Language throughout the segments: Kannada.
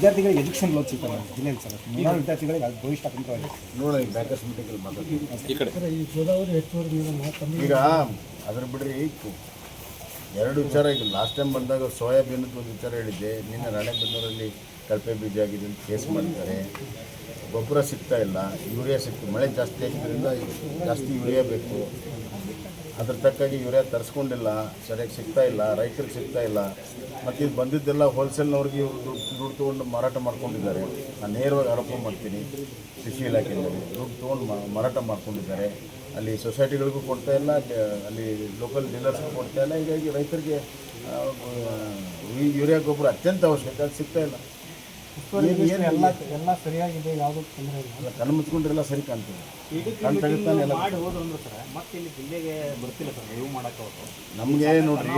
ವಿದ್ಯಾರ್ಥಿಗಳಿಗೆ ಎಜುಕೇಷನ್ ಲೋನ್ ಸಿಗ್ತದೆ ಜಿಲ್ಲೆಯಲ್ಲಿ ಸರ್. ನೂರಾರು ವಿದ್ಯಾರ್ಥಿಗಳಿಗೆ ಅದು ಭವಿಷ್ಯ ಅತಂತ್ರವಾಗಿದೆ ನೋಡಿ ಬ್ಯಾಕರ್ಸ್ ಮೀಟಿಂಗಲ್ಲಿ ಮಾತಾಡ್ತೀವಿ ಈ ಕಡೆ. ಈ ಗೋದಾವರಿ ಹೆಚ್ಚುವರಿ ಈಗ ಅದ್ರ ಬಿಡ್ರಿ ಎರಡು ವಿಚಾರ ಈಗ ಲಾಸ್ಟ್ ಟೈಮ್ ಬಂದಾಗ ಸೋಯಾಬೀನ್ ಒಂದು ವಿಚಾರ ಹೇಳಿದ್ದೆ. ನಿನ್ನೆ ರಾಣೆಬೆನ್ನೂರಲ್ಲಿ ಕಳಪೆ ಬೀಜ ಆಗಿದೆ ಅಂತ ಕೇಸ್ ಮಾಡ್ತಾರೆ. ಗೊಬ್ಬರ ಸಿಗ್ತಾ ಇಲ್ಲ ಯೂರಿಯಾ ಸಿಕ್ತು ಮಳೆ ಜಾಸ್ತಿ ಆಗಿದ್ದರಿಂದ ಜಾಸ್ತಿ ಯೂರಿಯಾ ಬೇಕು. ಅದ್ರ ತಕ್ಕಾಗಿ ಯೂರಿಯಾ ತರಿಸ್ಕೊಂಡಿಲ್ಲ, ಸರಿಯಾಗಿ ಸಿಗ್ತಾ ಇಲ್ಲ, ರೈತರಿಗೆ ಸಿಗ್ತಾ ಇಲ್ಲ, ಮತ್ತು ಇದು ಬಂದಿದ್ದೆಲ್ಲ ಹೋಲ್ಸೇಲ್ನವ್ರಿಗೆ ಇವರು ದುಡ್ಡು ದುಡ್ಡು ತೊಗೊಂಡು ಮಾರಾಟ ಮಾಡ್ಕೊಂಡಿದ್ದಾರೆ. ನಾನು ನೇರವಾಗಿ ಆರೋಪ ಮಾಡ್ತೀನಿ, ಕೃಷಿ ಇಲಾಖೆಯಲ್ಲಿ ದುಡ್ಡು ತೊಗೊಂಡು ಮಾರಾಟ ಮಾಡ್ಕೊಂಡಿದ್ದಾರೆ. ಅಲ್ಲಿ ಸೊಸೈಟಿಗಳಿಗೂ ಕೊಡ್ತಾ ಇಲ್ಲ, ಅಲ್ಲಿ ಲೋಕಲ್ ಡೀಲರ್ಸ್ಗೂ ಕೊಡ್ತಾ ಇಲ್ಲ, ಹೀಗಾಗಿ ರೈತರಿಗೆ ಯೂರಿಯಾ ಗೊಬ್ಬರ ಅತ್ಯಂತ ಅವಶ್ಯಕತೆ ಅದು ಸಿಗ್ತಾ ಇಲ್ಲ. ಏನು ಎಲ್ಲ ಎಲ್ಲ ಸರಿಯಾಗಿದೆ ಯಾವುದೂ ತೊಂದರೆ ಇಲ್ಲ. ಅಲ್ಲ ಕಣ್ಣು ಮುಚ್ಕೊಂಡ್ರೆಲ್ಲ ಸರಿ ಕಾಣ್ತದೆ. ಕಣ್ಣು ತೆಗಿತಾನೆ ಎಲ್ಲ ಮಾಡಿ ಹೋದ್ರು ಅಂದ್ರೆ ಸರ್ ಮತ್ತೆ ಇಲ್ಲಿ ಜಿಲ್ಲೆಗೆ ಬರ್ತಿಲ್ಲ ಸರ್ ನೀವು ಮಾಡೋಕ್ಕೆ ನಮಗೆ ನೋಡ್ರಿ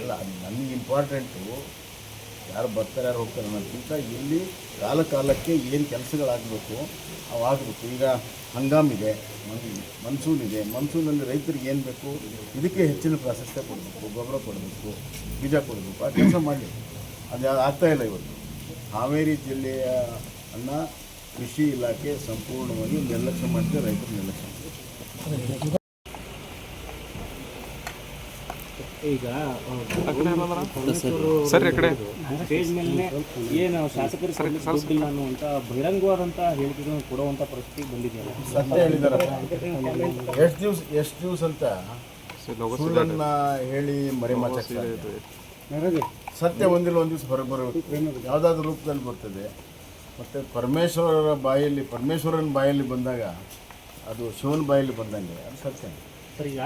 ಇಲ್ಲ. ನನಗೆ ಇಂಪಾರ್ಟೆಂಟು ಯಾರು ಬರ್ತಾರೆ ಯಾರು ಹೋಗ್ತಾರೆ ಅನ್ನೋದಕ್ಕಿಂತ ಇಲ್ಲಿ ಕಾಲ ಕಾಲಕ್ಕೆ ಏನು ಕೆಲಸಗಳಾಗಬೇಕು ಅವು ಆಗಬೇಕು ಈಗ ಹಂಗಾಮಿದೆ ಮನ್- ಮನ್ಸೂನ್ ಇದೆ. ಮನ್ಸೂನಲ್ಲಿ ರೈತರಿಗೆ ಏನು ಬೇಕು? ಇದಕ್ಕೆ ಹೆಚ್ಚಿನ ಪ್ರಾಶಸ್ತ್ಯ ಕೊಡಬೇಕು ಗೊಬ್ಬರ ಕೊಡಬೇಕು ಬೀಜ ಕೊಡಬೇಕು. ಆ ಕೆಲಸ ಮಾಡಲಿ. ಅದು ಆಗ್ತಾಯಿಲ್ಲ ಆಗ್ತಾ ಇಲ್ಲ ಇವತ್ತು. ಹಾವೇರಿ ಜಿಲ್ಲೆಯ ಅನ್ನ ಕೃಷಿ ಇಲಾಖೆ ಸಂಪೂರ್ಣವಾಗಿ ನಿರ್ಲಕ್ಷ್ಯ ಮಾಡಿದೆ ರೈತರು ನಿರ್ಲಕ್ಷ್ಯ ಮಾಡಿದೆ ಈಗ ಸ್ಟೇಜ್ ಮೇಲೆ ಏನು ಶಾಸಕರು ಅನ್ನುವಂಥ ಬಹಿರಂಗವಾದಂಥ ಹೇಳಿಕೆಗಳನ್ನು ಕೊಡುವಂಥ ಪರಿಸ್ಥಿತಿ ಬಂದಿದೆ. ಸತ್ಯ ಹೇಳಿದಾರೆ ಎಷ್ಟು ದಿವ್ಸ ಎಷ್ಟು ದಿವ್ಸ ಅಂತ ಸುಳ್ಳನ್ನ ಹೇಳಿ ಮರೆಮಾಚಾಗ್ತಾರೆ ಸತ್ಯ ಒಂದಿಲ್ಲ ಒಂದು ದಿವಸ ಹೊರಗೆ ಬರಬೇಕು ಯಾವುದಾದ್ರೂ ರೂಪದಲ್ಲಿ ಬರ್ತದೆ. ಮತ್ತು ಪರಮೇಶ್ವರರ ಬಾಯಲ್ಲಿ ಪರಮೇಶ್ವರನ ಬಾಯಲ್ಲಿ ಬಂದಾಗ ಅದು ಶಿವನ ಬಾಯಲ್ಲಿ ಬಂದಂಗೆ ಅದು ಸತ್ಯ. ಸರ್ ಈಗ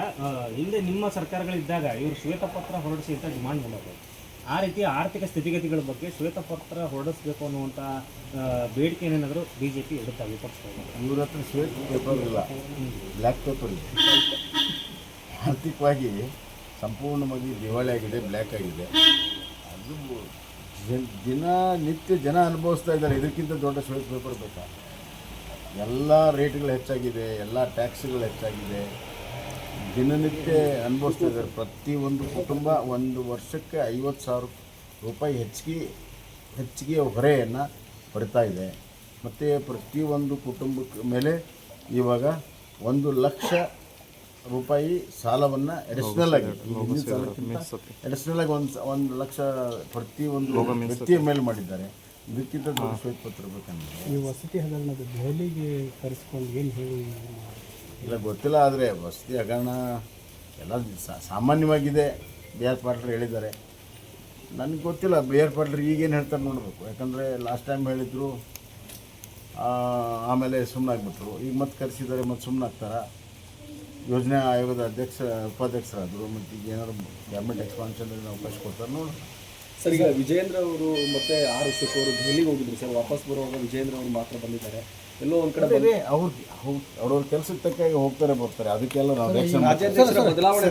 ಹಿಂದೆ ನಿಮ್ಮ ಸರ್ಕಾರಗಳಿದ್ದಾಗ ಇವರು ಶ್ವೇತಪತ್ರ ಹೊರಡಿಸಿ ಅಂತ ಡಿಮಾಂಡ್ ಮಾಡೋದು ಆ ರೀತಿ ಆರ್ಥಿಕ ಸ್ಥಿತಿಗತಿಗಳ ಬಗ್ಗೆ ಶ್ವೇತಪತ್ರ ಹೊರಡಿಸಬೇಕು ಅನ್ನುವಂಥ ಬೇಡಿಕೆ ಬೇಡಿಕೆಯನ್ನೇನಾದರೂ ಬಿ ಜೆ ಪಿ ಇಡುತ್ತಾ ವಿಪಕ್ಷಗಳು ಇವ್ರ ಹತ್ರ ಶ್ವೇತ ಪೇಪರ್ ಇಲ್ಲ. ಬ್ಲ್ಯಾಕ್ ಪೇಪರ್ ಇದೆ. ಆರ್ಥಿಕವಾಗಿ ಸಂಪೂರ್ಣವಾಗಿ ದಿವಾಳಿ ಆಗಿದೆ ಬ್ಲ್ಯಾಕ್ ಆಗಿದೆ. ಜನ್- ದಿನ ನಿತ್ಯ ಜನ ಅನುಭವಿಸ್ತಾ ಇದ್ದಾರೆ. ಇದಕ್ಕಿಂತ ದೊಡ್ಡ ಪೇಪರ್ ಬೇಕಾ? ಎಲ್ಲ ರೇಟ್ಗಳು ಹೆಚ್ಚಾಗಿದೆ, ಎಲ್ಲ ಟ್ಯಾಕ್ಸ್ಗಳು ಹೆಚ್ಚಾಗಿದೆ. ದಿನನಿತ್ಯ ಅನುಭವಿಸ್ತಾ ಇದ್ದಾರೆ. ಒಂದು ಕುಟುಂಬ ಒಂದು ವರ್ಷಕ್ಕೆ ಐವತ್ತು ಸಾವಿರ ರೂಪಾಯಿ ಹೆಚ್ಚಿಗೆ ಹೆಚ್ಚಿಗೆ ಹೊರೆಯನ್ನು ಪಡಿತಾ ಇದೆ. ಮತ್ತು ಪ್ರತಿಯೊಂದು ಕುಟುಂಬಕ್ಕೆ ಮೇಲೆ ಇವಾಗ ಒಂದು ಲಕ್ಷ ರೂಪಾಯಿ ಸಾಲವನ್ನು ಅಡಿಷನಲ್ ಆಗಿ. ಅಡಿಷನಲ್ ಆಗಿ ಒಂದು ಒಂದು ಲಕ್ಷ ಪ್ರತಿ ಒಂದು ವ್ಯಕ್ತಿಯ ಮೇಲೆ ಮಾಡಿದ್ದಾರೆ. ಇದಕ್ಕಿಂತ ದೊಡ್ಡ ಶ್ವೇತಪತ್ರ ಬೇಕಂದ್ರೆ ಈ ವಸತಿ ಹಗರಣದ ದೆಹಲಿಗೆ ಕರೆಸ್ಕೊಂಡು ಏನು ಹೇಳಿ ಇಲ್ಲ ಗೊತ್ತಿಲ್ಲ ಆದರೆ ವಸತಿ ಹಗರಣ ಎಲ್ಲ ಸಾಮಾನ್ಯವಾಗಿದೆ. ಬಿ ಆರ್ ಪಾಟೀಲ್ ಹೇಳಿದ್ದಾರೆ. ನನಗೆ ಗೊತ್ತಿಲ್ಲ ಬಿ ಆರ್ ಪಾಟೀಲ್ ಈಗೇನು ಹೇಳ್ತಾರೆ ನೋಡಬೇಕು. ಯಾಕಂದರೆ ಲಾಸ್ಟ್ ಟೈಮ್ ಹೇಳಿದರು ಆಮೇಲೆ ಸುಮ್ಮನಾಗ್ಬಿಟ್ರು ಈಗ ಮತ್ತೆ ಕರೆಸಿದ್ದಾರೆ ಮತ್ತೆ ಸುಮ್ಮನಾಗ್ತಾರ ಯೋಜನಾ ಆಯೋಗದ ಅಧ್ಯಕ್ಷ ಉಪಾಧ್ಯಕ್ಷರಾದರು ಮತ್ತು ಈಗ ಏನಾದ್ರು ಗೌರ್ಮೆಂಟ್ ಎಕ್ಸ್ಪಾನ್ಷನ್ ಅವಕಾಶ ಕೊಡ್ತಾರೆ ನೋಡೋಣ ಸರ್ ಈಗ ವಿಜೇಂದ್ರ ಅವರು ಮತ್ತೆ ಆರ್ ಅಶೋಕ್ ಅವರು ದೆಹಲಿಗೆ ಹೋಗಿದ್ರು ಸರ್ ವಾಪಸ್ ಬರುವಾಗ ವಿಜೇಂದ್ರ ಅವರು ಮಾತ್ರ ಬಂದಿದ್ದಾರೆ. ಎಲ್ಲೋ ಒಂದ್ ಕಡೆ ಅವ್ರ ಅವ್ರವ್ರ ಕೆಲಸಕ್ಕೆ ತಕ್ಕಾಗಿ ಹೋಗ್ತಾರೆ ಬರ್ತಾರೆ ಅದಕ್ಕೆಲ್ಲ ನಾವು ಬದಲಾವಣೆ